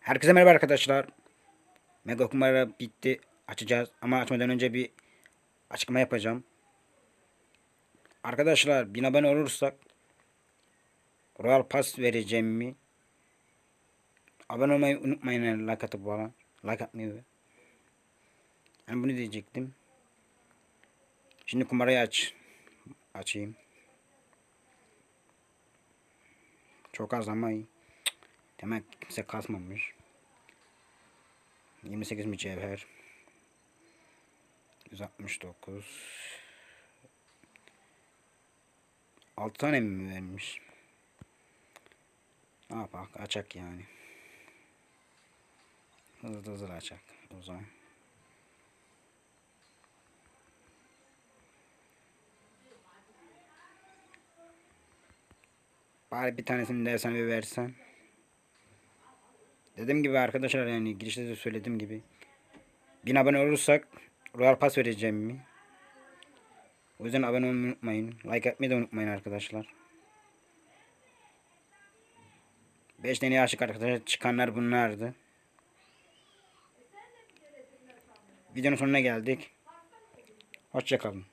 Herkese merhaba arkadaşlar. Mega kumara bitti. Açacağız ama açmadan önce bir açıklama yapacağım. Arkadaşlar 1000 abone olursak Royal Pass vereceğim mi? Abone olmayı unutmayın yani like atıp bana. Like atmayı. Yani bunu diyecektim. Şimdi kumarayı aç. Açayım. Çok az ama iyi. Demek kimse kasmamış. 28 mücevher. 169. 6 tane mi vermiş? Ne yapak? Açak yani. Hızlı hızlı açak. O zaman. Bari bir tanesini de sen versen. Dediğim gibi arkadaşlar yani girişte de söylediğim gibi. 1000 abone olursak Royal Pass vereceğim mi? O yüzden abone olmayı unutmayın. Like atmayı da unutmayın arkadaşlar. 5 tane aşık arkadaşlar çıkanlar bunlardı. Videonun sonuna geldik. Hoşçakalın.